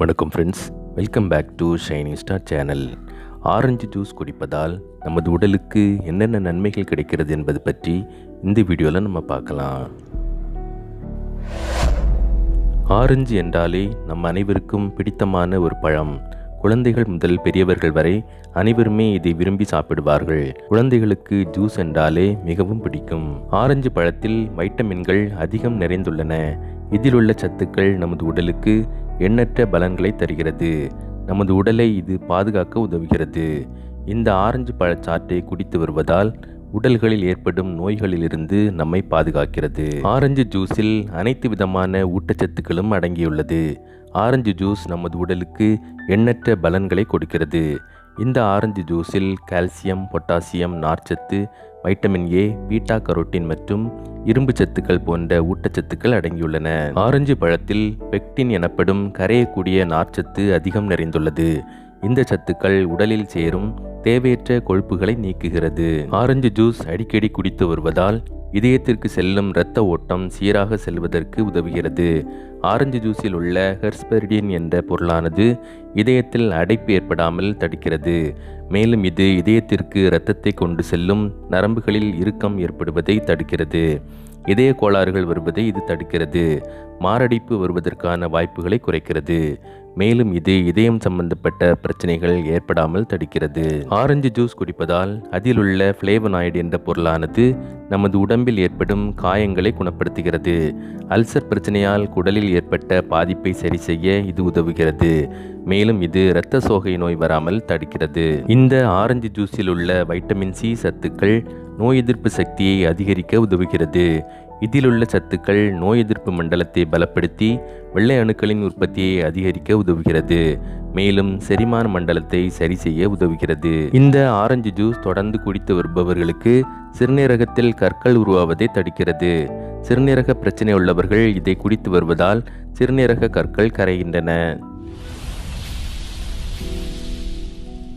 வணக்கம் friends welcome back to shining star channel orange juice குடிப்பதால் நமது உடலுக்கு என்னென்ன நன்மைகள் கிடைக்கிறது என்பது பற்றி இந்த வீடியோவில் நம்ம பார்க்கலாம். ஆரஞ்சு என்றாலே நம் அனைவருக்கும் பிடித்தமான ஒரு பழம். குழந்தைகள் முதல் பெரியவர்கள் வரை அனைவருமே இதை விரும்பி சாப்பிடுவார்கள். குழந்தைகளுக்கு ஜூஸ் என்றாலே மிகவும் பிடிக்கும். ஆரஞ்சு பழத்தில் வைட்டமின்கள் அதிகம் நிறைந்துள்ளன. இதில் உள்ள சத்துக்கள் நமது உடலுக்கு எண்ணற்ற பலன்களை தருகிறது. நமது உடலை இது பாதுகாக்க உதவுகிறது. இந்த ஆரஞ்சு பழச்சாற்றை குடித்து வருவதால் உடல்களில் ஏற்படும் நோய்களிலிருந்து நம்மை பாதுகாக்கிறது. ஆரஞ்சு ஜூஸில் அனைத்து விதமான ஊட்டச்சத்துக்களும் அடங்கியுள்ளது. ஆரஞ்சு ஜூஸ் நமது உடலுக்கு எண்ணற்ற பலன்களை கொடுக்கிறது. இந்த ஆரஞ்சு ஜூஸில் கால்சியம் பொட்டாசியம் நார்ச்சத்து வைட்டமின் ஏ பீட்டா கரோட்டின் மற்றும் இரும்பு சத்துக்கள் போன்ற ஊட்டச்சத்துக்கள் அடங்கியுள்ளன. ஆரஞ்சு பழத்தில் பெக்டின் எனப்படும் கரையக்கூடிய நார்ச்சத்து அதிகம் நிறைந்துள்ளது. இந்த சத்துக்கள் உடலில் சேரும் தேவையற்ற கொழுப்புகளை நீக்குகிறது. ஆரஞ்சு ஜூஸ் அடிக்கடி குடித்து வருவதால் இதயத்திற்கு செல்லும் இரத்த ஓட்டம் சீராக செல்வதற்கு உதவுகிறது. ஆரஞ்சு ஜூஸில் உள்ள ஹெர்ஸ்பெரிடின் என்ற பொருளானது இதயத்தில் அடைப்பு ஏற்படாமல் தடுக்கிறது. மேலும் இது இதயத்திற்கு இரத்தத்தை கொண்டு செல்லும் நரம்புகளில் இறுக்கம் ஏற்படுவதை தடுக்கிறது. இதய கோளாறுகள் வருவதை இது தடுக்கிறது. மாரடைப்பு வருவதற்கான வாய்ப்புகளை குறைக்கிறது. மேலும் இது இதயம் சம்பந்தப்பட்ட பிரச்சனைகள் ஏற்படாமல் தடுக்கிறது. ஆரஞ்சு ஜூஸ் குடிப்பதால் அதில் உள்ள ஃப்ளேவனாய்டு என்ற பொருளானது நமது உடம்பில் ஏற்படும் காயங்களை குணப்படுத்துகிறது. அல்சர் பிரச்சனையால் குடலில் ஏற்பட்ட பாதிப்பை சரி செய்ய இது உதவுகிறது. மேலும் இது இரத்த சோகை நோய் வராமல் தடுக்கிறது. இந்த ஆரஞ்சு ஜூஸில் உள்ள வைட்டமின் சி சத்துக்கள் நோய் எதிர்ப்பு சக்தியை அதிகரிக்க உதவுகிறது. இதிலுள்ள சத்துக்கள் நோய் எதிர்ப்பு மண்டலத்தை பலப்படுத்தி வெள்ளை அணுக்களின் உற்பத்தியை அதிகரிக்க உதவுகிறது. மேலும் செரிமான மண்டலத்தை சரி செய்ய உதவுகிறது. இந்த ஆரஞ்சு ஜூஸ் தொடர்ந்து குடித்து வருபவர்களுக்கு சிறுநீரகத்தில் கற்கள் உருவாவதை தடுக்கிறது. சிறுநீரக பிரச்சனை உள்ளவர்கள் இதை குடித்து வருவதால் சிறுநீரக கற்கள் கரைகின்றன.